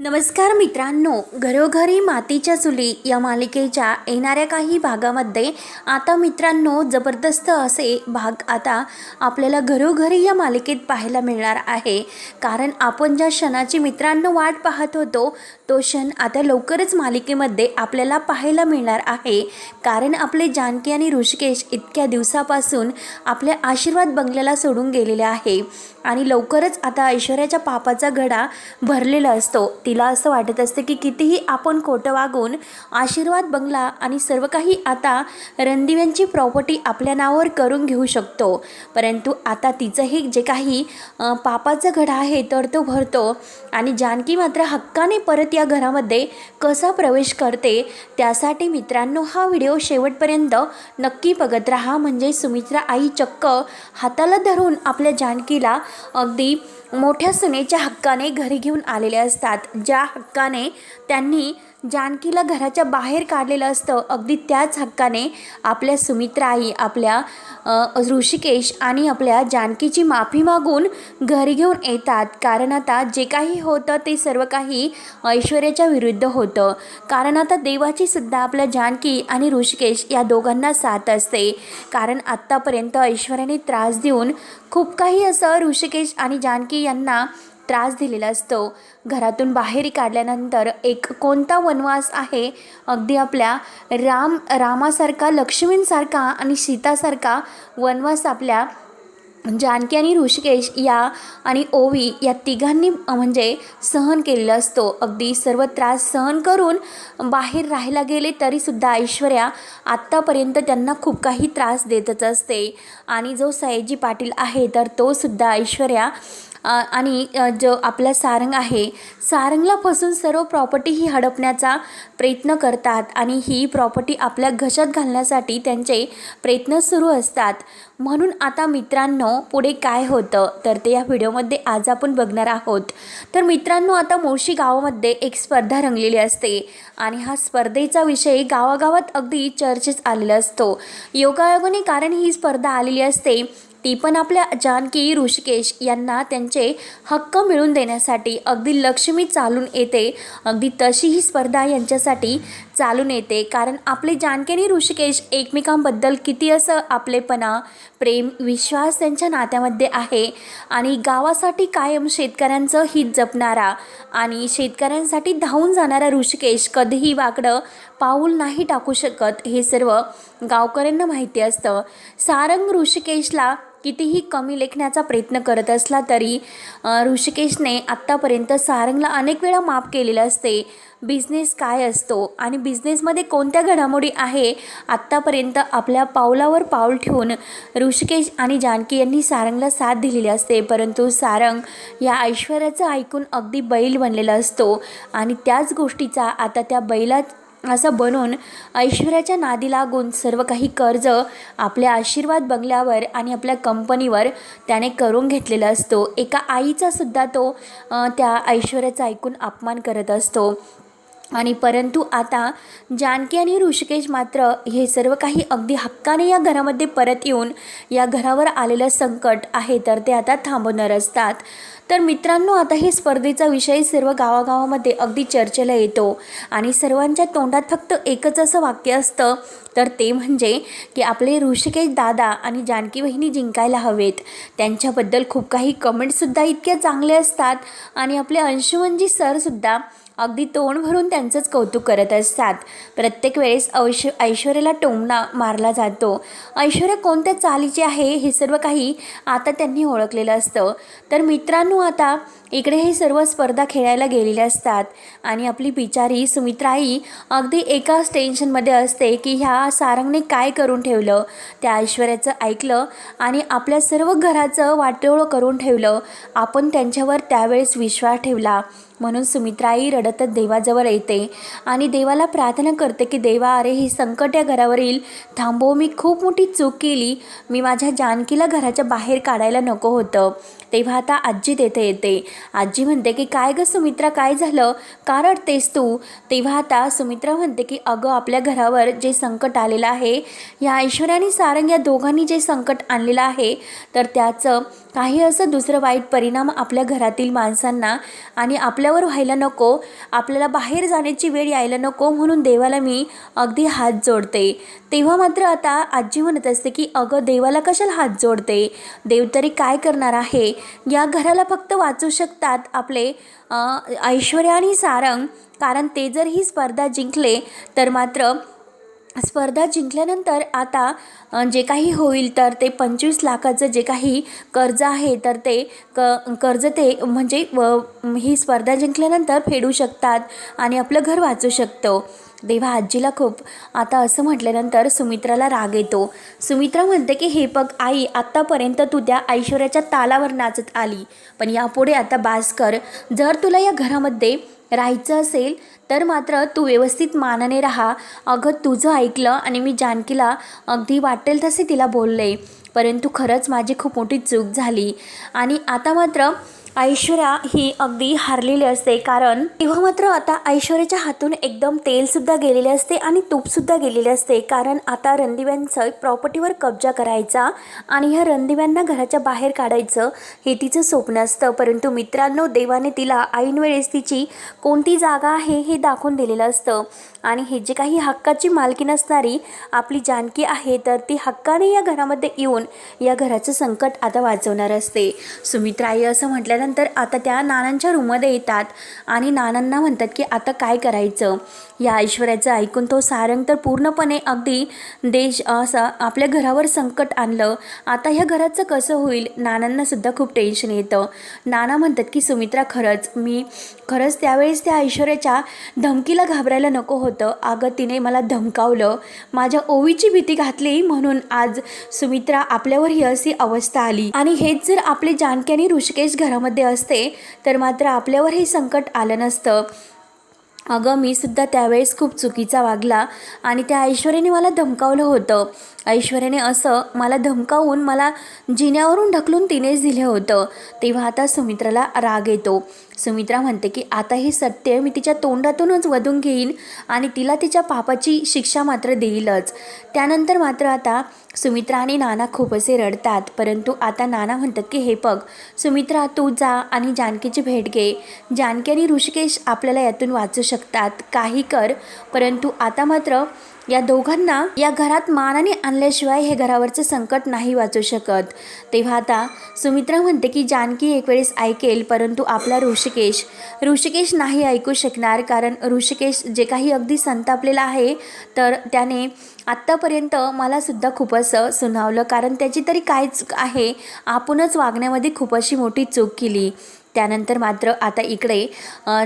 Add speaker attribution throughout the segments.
Speaker 1: नमस्कार मित्रांनो घरोघरी मातीच्या चुली या मालिकेच्या येणाऱ्या काही भागामध्ये आता मित्रांनो जबरदस्त असे भाग आता आपल्याला घरोघरी या मालिकेत पाहायला मिळणार आहे. कारण आपण ज्या क्षणाची मित्रांनो वाट पाहत होतो तो क्षण आता लवकरच मालिकेमध्ये आपल्याला पाहायला मिळणार आहे. कारण आपले जानकी आणि ऋषिकेश इतक्या दिवसापासून आपल्या आशीर्वाद बंगल्याला सोडून गेलेले आहे. आणि लवकरच आता ऐश्वर्याच्या पापाचा घडा भरलेला असतो. तिला असं वाटत असतं की कितीही आपण खोटं वागून आशीर्वाद बंगला आणि सर्व काही आता रणदिव्यांची प्रॉपर्टी आपल्या नावावर करून घेऊ शकतो. परंतु आता तिचंही जे काही पापाचं पापाचा घडा आहे तर तो भरतो आणि जानकी मात्र हक्काने परत या घरामध्ये कसा प्रवेश करते त्यासाठी मित्रांनो हा व्हिडिओ शेवटपर्यंत नक्की बघत राहा. म्हणजे सुमित्रा आई चक्क हाताला धरून आपल्या जानकीला अगदी मोठ्या सुनेच्या हक्काने घरी घेऊन आलेले असतात ज्या हक्काने त्यांनी जानकीला घराच्या बाहेर काढलेलं असतं. अगदी त्याच हक्काने आपल्या सुमित्रा आई आपल्या ऋषिकेश आणि आपल्या जानकीची माफी मागून घरी घेऊन येतात. कारण आता जे काही होतं ते सर्व काही ऐश्वर्याच्या विरुद्ध होतं. कारण आता देवाची सुद्धा आपल्या जानकी आणि ऋषिकेश या दोघांना साथ असते. कारण आत्तापर्यंत ऐश्वर्याने त्रास देऊन खूप काही असं ऋषिकेश आणि जानकी यांना त्रास दिलेला असतो. घरातून बाहेर काढल्यानंतर एक कोणता वनवास आहे? अगदी आपल्या राम रामासारखा लक्ष्मींसारखा आणि सीतासारखा वनवास आपल्या जानकी आणि ऋषिकेश या आणि ओवी या तिघांनी म्हणजे सहन केलेला असतो. अगदी सर्व त्रास सहन करून बाहेर राहायला गेले तरीसुद्धा ऐश्वर्या आत्तापर्यंत त्यांना खूप काही त्रास देतच असते. आणि जो सयाजी पाटील आहे तर तो सुद्धा ऐश्वर्या आणि जो आपला सारंग आहे सारंगला फसून सर्व प्रॉपर्टी ही हडपण्याचा प्रयत्न करतात आणि ही प्रॉपर्टी आपल्या घशात घालण्यासाठी त्यांचे प्रयत्न सुरू असतात. म्हणून आता मित्रांनो पुढे काय होतं? तर ते या व्हिडिओमध्ये आज आपण बघणार आहोत. तर मित्रांनो आता मोशी गावामध्ये एक स्पर्धा रंगलेली असते आणि हा स्पर्धेचा विषय गावागावात अगदी चर्चेत आलेला असतो. योगायोगाने कारण ही स्पर्धा आलेली असते ती पण आपल्या जानकी ऋषिकेश यांना त्यांचे हक्क मिळवून देण्यासाठी अगदी लक्ष्मी चालून येते. अगदी तशी ही स्पर्धा यांच्यासाठी चालून येते. कारण आपले जानकी आणि ऋषिकेश एकमेकांबद्दल किती असं आपलेपणा प्रेम विश्वास त्यांच्या नात्यामध्ये आहे. आणि गावासाठी कायम शेतकऱ्यांचं हित जपणारा आणि शेतकऱ्यांसाठी धावून जाणारा ऋषिकेश कधीही वाकडं पाऊल नाही टाकू शकत हे सर्व गावकऱ्यांना माहिती असतं. सारंग ऋषिकेशला कितीही कमी लेखण्याचा प्रयत्न करत असला तरी ऋषिकेशने आत्तापर्यंत सारंगला अनेक वेळा माफ केलेलं असते. बिझनेस काय असतो आणि बिझनेसमध्ये कोणत्या घडामोडी आहे आत्तापर्यंत आपल्या पावलावर पाऊल ठेवून ऋषिकेश आणि जानकी यांनी सारंगला साथ दिलेली असते. परंतु सारंग या ऐश्वर्याचं ऐकून अगदी बैल बनलेला असतो आणि त्याच गोष्टीचा आता त्या बैलात असं बनून ऐश्वर्याच्या नादी लागून सर्व काही कर्ज आपल्या आशीर्वाद बंगल्यावर आणि आपल्या कंपनीवर त्याने करून घेतलेला असतो. एका आईचा सुद्धा तो त्या ऐश्वर्याचा ऐकून अपमान करत असतो. आणि परंतु आता जानकी आणि ऋषिकेश मात्र हे सर्व काही अगदी हक्काने या घरामध्ये परत येऊन या घरावर आलेलं संकट आहे तर ते आता थांबवणार असतात. तर मित्रांनो आता हे स्पर्धेचा विषय सर्व गावागावामध्ये अगदी चर्चेला येतो आणि सर्वांच्या तोंडात फक्त एकच असं वाक्य असतं तर ते म्हणजे की आपले ऋषिकेश दादा आणि जानकी वहिनी जिंकायला हवेत. त्यांच्याबद्दल खूप काही कमेंटसुद्धा इतक्या चांगले असतात आणि आपले अंशुमनजी सरसुद्धा अगदी तोंड भरून त्यांचंच कौतुक करत असतात. प्रत्येक वेळेस ऐश ऐश्वर्याला टोमणा मारला जातो. ऐश्वर्या कोणत्या चालीची आहे हे सर्व काही आता त्यांनी ओळखलेलं असतं. तर मित्रांनो आता इकडे हे सर्व स्पर्धा खेळायला गेलेले असतात. आणि आपली बिचारी सुमित्राई अगदी एकाच टेन्शनमध्ये असते की ह्या सारंगने काय करून ठेवलं? त्या ऐश्वर्याचं ऐकलं आणि आपल्या सर्व घराचं वाटोळं करून ठेवलं. आपण त्यांच्यावर त्यावेळेस विश्वास ठेवला. म्हणून सुमित्राई रडतच देवाजवळ येते आणि देवाला प्रार्थना करते की देवा अरे ही संकट या घरावर येईल थांबव. मी खूप मोठी चूक केली. मी माझ्या जानकीला घराच्या बाहेर काढायला नको होतं. तेव्हा आता आजी तेथे येते. आजी म्हणते की काय गं सुमित्रा काय झालं? का रडतेस तू? तेव्हा आता सुमित्रा म्हणते की अगं आपल्या घरावर जे संकट आलेलं आहे या ऐश्वर्या आणि सारंग या दोघांनी जे संकट आणलेलं आहे तर त्याचं काही असं दुसरं वाईट परिणाम आपल्या घरातील माणसांना आणि आपल्यावर व्हायला नको आपल्याला बाहेर जाण्याची वेळ यायला नको म्हणून देवाला मी अगदी हात जोडते. तेव्हा मात्र आता आजी म्हणत असते की अगं देवाला कशाला हात जोडते? देव तरी काय करणार आहे? या घराला फक्त वाचू शकतात आपले ऐश्वर्या आणि सारंग. कारण ते जर ही स्पर्धा जिंकले तर मात्र स्पर्धा जिंकल्यानंतर आता जे काही होईल तर ते पंचवीस लाखाचं जे काही कर्ज आहे तर ते क कर्ज ते म्हणजे व ही स्पर्धा जिंकल्यानंतर फेडू शकतात आणि आपलं घर वाचू शकतो. तेव्हा आजीला खूप आता असं म्हटल्यानंतर सुमित्राला राग येतो. सुमित्रा म्हणते की हे बघ आई आत्तापर्यंत तू त्या ऐश्वर्याच्या तालावर नाचत आली. पण यापुढे आता बास कर जर तुला या घरामध्ये राहायचं असेल तर मात्र तू व्यवस्थित मानाने राहा. अगं तुझं ऐकलं आणि मी जानकीला अगदी वाटेल तसे तिला बोलले. परंतु खरंच माझी खूप मोठी चूक झाली. आणि आता मात्र ऐश्वर्या ही अगदी हारलेली असते. कारण तेव्हा मात्र आता ऐश्वर्याच्या हातून एकदम तेलसुद्धा गेलेले असते आणि तूपसुद्धा गेलेले असते. कारण आता रणदिव्यांचं प्रॉपर्टीवर कब्जा करायचा आणि ह्या रणदिव्यांना घराच्या बाहेर काढायचं हे तिचं स्वप्न असतं. परंतु मित्रांनो देवाने तिला ऐनवेळेस तिची कोणती जागा आहे हे दाखवून दिलेलं असतं. आणि हे जे काही हक्काची मालकी नसणारी आपली जानकी आहे तर ती हक्काने या घरामध्ये येऊन या घराचं संकट आता वाचवणार असते. सुमित्राई आई असं म्हटल्यानंतर आता त्या नानांच्या रूममध्ये येतात आणि नानांना म्हणतात की आता काय करायचं? या ऐश्वर्याचं ऐकून तो सारंग तर पूर्णपणे अगदी देश असं आपल्या घरावर संकट आणलं. आता ह्या घराचं कसं होईल नानांना सुद्धा खूप टेन्शन येतं. नाना म्हणतात की सुमित्रा खरंच मी खरंच त्यावेळेस त्या ऐश्वर्याच्या धमकीला घाबरायला नको होतं. अगं तिने मला धमकावलं. माझ्या ओवीची भीती घातली म्हणून आज सुमित्रा आपल्यावर ही अशी अवस्था आली. आणि हेच जर आपले जानकी आणि ऋषिकेश घरामध्ये असते तर मात्र आपल्यावर हे संकट आलं नसतं. अगं मी सुद्धा त्यावेळेस खूप चुकीचा वागला आणि त्या ऐश्वर्याने मला धमकावलं होतं. ऐश्वर्याने असं मला धमकावून मला जिन्यावरून ढकलून तिनेच दिलं होतं. तेव्हा आता सुमित्राला राग येतो. सुमित्रा म्हणते की आता हे सत्य मी तिच्या तोंडातूनच वधून घेईन आणि तिला तिच्या पापाची शिक्षा मात्र देईलच. त्यानंतर मात्र आता सुमित्रा आणि नाना खूप असे रडतात परंतु आता नाना म्हणतात की हे बघ सुमित्रा तू जा आणि जानकीची भेट घे. जानकी आणि ऋषिकेश आपल्याला यातून वाचू शकतात. काही कर परंतु आता मात्र या दोघांना या घरात मानाने आणल्याशिवाय हे घरावरचं संकट नाही वाचू शकत. तेव्हा आता सुमित्रा म्हणते की जानकी एक वेळेस ऐकेल परंतु आपला ऋषिकेश ऋषिकेश नाही ऐकू शकणार. कारण ऋषिकेश जे काही अगदी संतापलेला आहे तर त्याने आत्तापर्यंत मला सुद्धा खूप असं सुनावलं. कारण त्याची तरी कायच आहे. आपणच वागण्यामध्ये खूप अशी मोठी चूक केली. त्यानंतर मात्र आता इकडे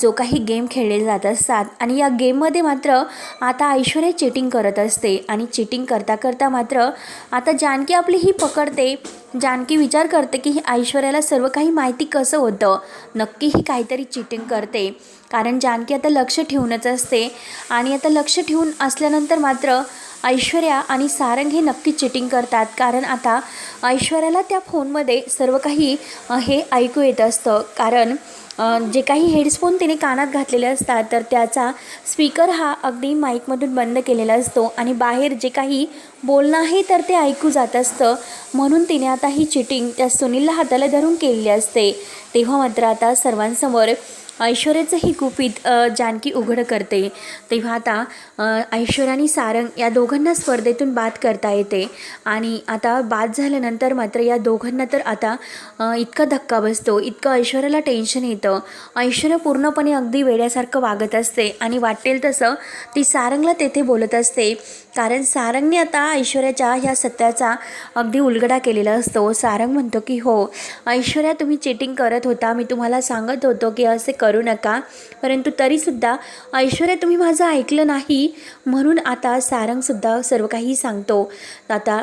Speaker 1: जो काही गेम खेळले जात असतात आणि या गेममध्ये मात्र आता ऐश्वर्या चिटिंग करत असते आणि चिटिंग करता करता मात्र आता जानकी आपली ही पकडते. जानकी विचार करते की ही ऐश्वर्याला सर्व काही माहिती कसं होतं? नक्की ही काहीतरी चिटिंग करते. कारण जानकी आता लक्ष ठेवूनच असते आणि आता लक्ष ठेवून असल्यानंतर मात्र ऐश्वर्या आणि सारंग हे नक्की चिटिंग करतात. कारण आता ऐश्वर्याला त्या फोनमध्ये सर्व काही हे ऐकू येत असतं. कारण जे काही हेडफोन तिने कानात घातलेले असतात तर त्याचा स्पीकर हा अगदी माईकमधून बंद केलेला असतो आणि बाहेर जे काही बोलणं आहे तर ते ऐकू जात असतं. म्हणून तिने आता ही चिटिंग त्या सुनीलला हाताला धरून केलेली असते. तेव्हा मात्र आता सर्वांसमोर ऐश्वर्याचं ही गुपित जानकी उघड करते. तेव्हा आता ऐश्वर्यानी ऐश्वर्या आणि सारंग या दोघांना स्पर्धेतून बाद करता येते. आणि आता बाद झाल्यानंतर मात्र या दोघांना तर आता इतका धक्का बसतो. इतकं ऐश्वर्याला टेन्शन येतं. ऐश्वर्या पूर्णपणे अगदी वेड्यासारखं वागत असते. आणि वाटेल तसं ती सारंगला तेथे बोलत असते. कारण सारंगने आता ऐश्वर्याच्या ह्या सत्याचा अगदी उलगडा केलेला असतो. सारंग म्हणतो की हो ऐश्वर्या तुम्ही चिटिंग करत होता. मी तुम्हाला सांगत होतो की असे करू नका. परंतु तरीसुद्धा ऐश्वर्या तुम्ही माझं ऐकलं नाही. म्हणून आता सारंगसुद्धा सर्व काही सांगतो. आता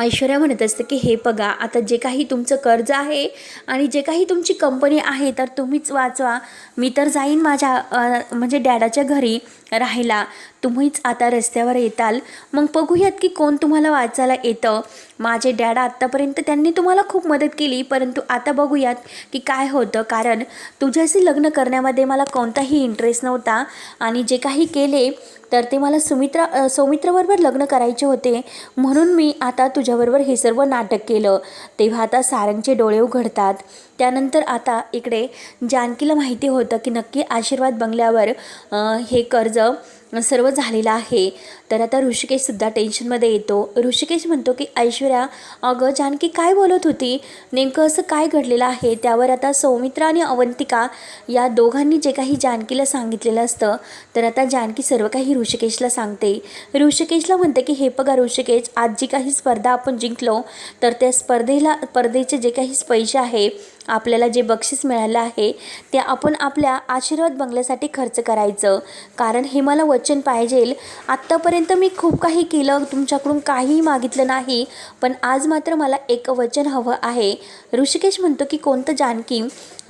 Speaker 1: ऐश्वर्या म्हणत असते की हे बघा आता जे काही तुमचं कर्ज आहे आणि जे काही तुमची कंपनी आहे तर तुम्हीच वाचवा. मी तर जाईन माझ्या म्हणजे डॅडाच्या घरी. राहिला. तुम्हीच आता रस्त्यावर येताल. मग बघूयात की कोण तुम्हाला वाचायला येतं. माझे डॅड आत्तापर्यंत त्यांनी तुम्हाला खूप मदत केली परंतु आता बघूयात की काय होतं. कारण तुझ्याशी लग्न करण्यामध्ये मला कोणताही इंटरेस्ट नव्हता आणि जे काही केले तर ते मला सुमित्रा सौमित्राबरोबर लग्न करायचे होते. म्हणून मी आता तुझ्याबरोबर हे सर्व नाटक केलं. तेव्हा आता सारंगचे डोळे उघडतात. त्यानंतर आता इकडे जानकीला माहिती होतं की नक्की आशीर्वाद बंगल्यावर हे कर्ज सर्व झालेलं आहे. तर आता ऋषिकेशसुद्धा टेन्शनमध्ये येतो. ऋषिकेश म्हणतो की ऐश्वर्या अगं जानकी काय बोलत होती? नेमकं असं काय घडलेलं आहे? त्यावर आता सौमित्रा आणि अवंतिका या दोघांनी जे काही जानकीला सांगितलेलं असतं तर आता जानकी सर्व काही ऋषिकेशला सांगते. ऋषिकेशला म्हणते की हे बघा ऋषिकेश आज जी काही स्पर्धा आपण जिंकलो तर त्या स्पर्धेला स्पर्धेचे जे काही पैसे आहे आपल्याला जे बक्षीस मिळालं आहे ते आपण आपल्या आशीर्वाद बंगल्यासाठी खर्च करायचं. कारण हे मला वचन पाहिजे आत्तापर्यंत मी खूप काही केलं तुमच्याकडून काहीही मागितलं नाही पण आज मात्र मला एक वचन हवं आहे. ऋषिकेश म्हणतो की कोणतं जानकी?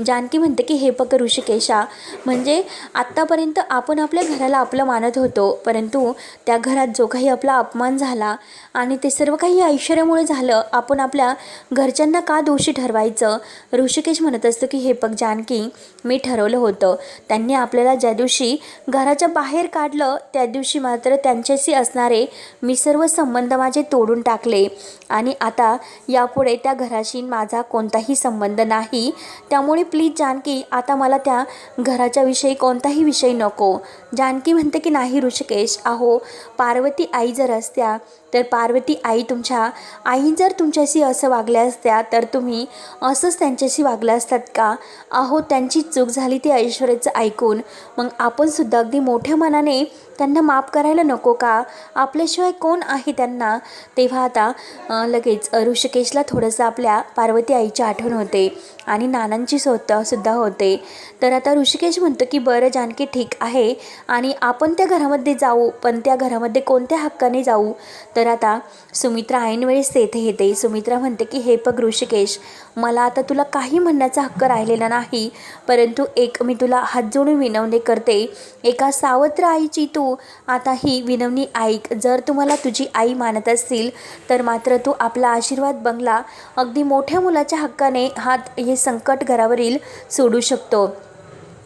Speaker 1: जानकी म्हणते की हे बघ ऋषिकेशा. म्हणजे आत्तापर्यंत आपण आपल्या घराला आपलं मानत होतो परंतु त्या घरात जो काही आपला अपमान झाला आणि ते सर्व काही ऐश्वर्यामुळे झालं. आपण आपल्या घरच्यांना का दोषी ठरवायचं? ऋषिकेश म्हणत असतो की हे बघ जानकी मी ठरवलं होतं. त्यांनी आपल्याला ज्या दिवशी घराच्या बाहेर काढलं त्या दिवशी मात्र त्यांच्याशी असणारे मी सर्व संबंध माझे तोडून टाकले. आणि आता यापुढे त्या घराशी माझा कोणताही संबंध नाही. त्यामुळे प्लीज जानकी आता मला त्या घराच्या विषयी कोणताही विषय नको. जानकी म्हणते की नाही ऋषिकेश अहो पार्वती आई जर असत्या तर पार्वती आई तुमच्या आई जर तुमच्याशी असं वागल्या असत्या तर तुम्ही असंच त्यांच्याशी वागल्या असतात का? अहो त्यांची चूक झाली ती ऐश्वर्याचं ऐकून. मग आपणसुद्धा अगदी मोठ्या मनाने त्यांना माफ करायला नको का? आपल्याशिवाय कोण आहे त्यांना? तेव्हा आता लगेच ऋषिकेशला थोडंसं आपल्या पार्वती आईची आठवण होते आणि नानांची स्वत सुद्धा होते. तर आता ऋषिकेश म्हणतो की बरं जानकी ठीक आहे आणि आपण त्या घरामध्ये जाऊ पण त्या घरामध्ये कोणत्या हक्काने जाऊ? तर आता सुमित्रा ऐनवेळेस तेथे येते. सुमित्रा म्हणते की हे बघ ऋषिकेश मला आता तुला काही म्हणण्याचा हक्क राहिलेला नाही परंतु एक मी तुला हात जोडून विनवणी करते. एका सावत्र आईची तू आता ही विनवणी ऐक. जर तुम्हाला तुझी आई मानत असतील तर मात्र तू आपला आशीर्वाद बंगला अगदी मोठ्या मुलाच्या हक्काने हात हे संकट घरावरील सोडू शकतो.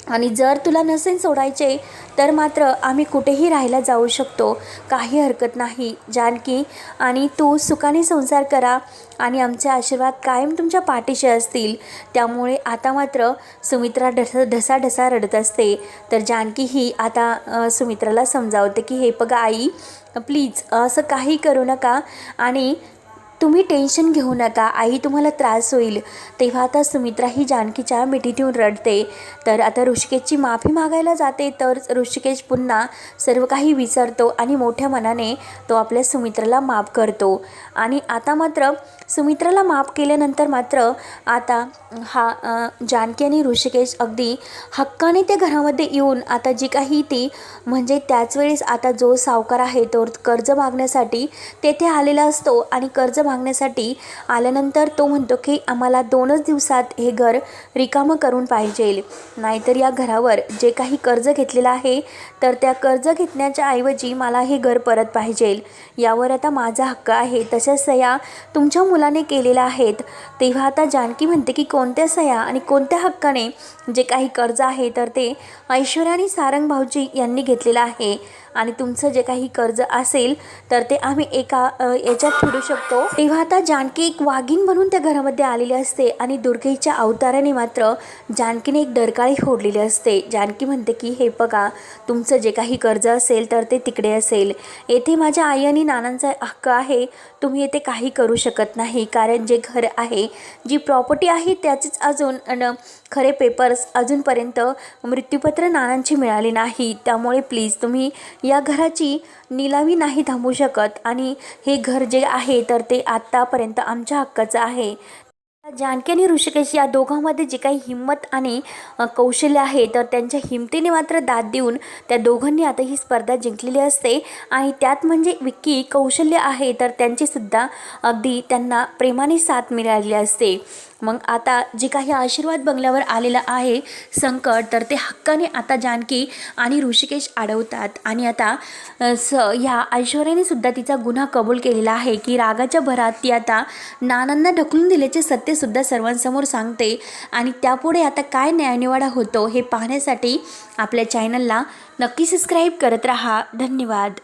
Speaker 1: आणि जर तुला नसेल सोडायचे तर मात्र आम्ही कुठेही राहायला जाऊ शकतो. काही हरकत नाही. जानकी आणि तू सुखाने संसार करा आणि आमचे आशीर्वाद कायम तुमच्या पाठीशी असतील. त्यामुळे आता मात्र सुमित्रा ढस ढसा ढसा रडत असते. तर जानकी ही आता सुमित्राला समजावते की हे बघा आई प्लीज असं काही करू नका आणि तुम्ही टेन्शन घेऊ नका आई तुम्हाला त्रास होईल. तेव्हा आता सुमित्रा ही जानकीच्या मिठीतून रडते. तर आता ऋषिकेशची माफी मागायला जाते तर ऋषिकेश पुन्हा सर्व काही विसरतो आणि मोठ्या मनाने तो आपल्या सुमित्राला माफ करतो. आणि आता मात्र सुमित्राला माफ केल्यानंतर मात्र आता हा जानकी आणि ऋषिकेश अगदी हक्काने त्या घरामध्ये येऊन आता जी काही ती म्हणजे त्याच वेळेस आता जो सावकार आहे तो कर्ज मागण्यासाठी तेथे आलेला असतो आणि कर्ज मागण्यासाठी आल्यानंतर तो म्हणतो की आम्हाला दोनच दिवसात हे घर रिकामं करून पाहिजे. नाहीतर या घरावर जे काही कर्ज घेतलेलं आहे तर त्या कर्ज घेतण्याच्या ऐवजी मला हे घर परत पाहिजे. यावर आता माझा हक्क आहे. तशाच सह्या तुमच्या मुलाने केलेल्या आहेत. तेव्हा आता जानकी म्हणते की कोण कोणत्या सह्या आणि कोणत्या हक्काने जे काही कर्ज आहे तर ते ऐश्वर्या आणि सारंग भाऊजी यांनी घेतलेलं आहे. आणि तुमचं जे काही कर्ज असेल तर ते आम्ही एका याच्यात फेडू शकतो. तेव्हा आता जानकी एक वाघीण म्हणून त्या घरामध्ये आलेली असते आणि दुर्गेच्या अवताराने मात्र जानकीने एक डरकाळी फोडलेली असते. जानकी म्हणते की हे बघा तुमचं जे काही कर्ज असेल तर ते तिकडे असेल. येथे माझ्या आई आणि नानांचा हक्क आहे. तुम्ही येथे काही करू शकत नाही. कारण जे घर आहे जी प्रॉपर्टी आहे त्याचेच अजून खरे पेपर्स अजूनपर्यंत मृत्यूपत्र नानांची मिळाली नाही. त्यामुळे प्लीज तुम्ही या घराची निलामी नाही थांबू शकत आणि हे घर जे आहे तर ते आत्तापर्यंत आमच्या हक्काचं आहे. जानकी आणि ऋषिकेश या दोघांमध्ये जे काही हिंमत आणि कौशल्य आहे तर त्यांच्या हिमतीने मात्र दाद देऊन त्या दोघांनी आता ही स्पर्धा जिंकलेली असते. आणि त्यात म्हणजे विक्की कौशल्य आहे तर त्यांचीसुद्धा अगदी त्यांना प्रेमाने साथ मिळालेली असते. मग आता जे काही आशीर्वाद बंगल्यावर आलेलं आहे संकट तर ते हक्काने आता जानकी आणि ऋषिकेश अडवतात. आणि आता स ह्या ऐश्वर्याने सुद्धा तिचा गुन्हा कबूल केलेला आहे की रागाच्या भरात ती आता नानांना ढकलून दिल्याचे सत्यसुद्धा सर्वांसमोर सांगते. आणि त्यापुढे आता काय न्यायनिवाडा होतो हे पाहण्यासाठी आपल्या चॅनलला नक्की सबस्क्राईब करत राहा. धन्यवाद.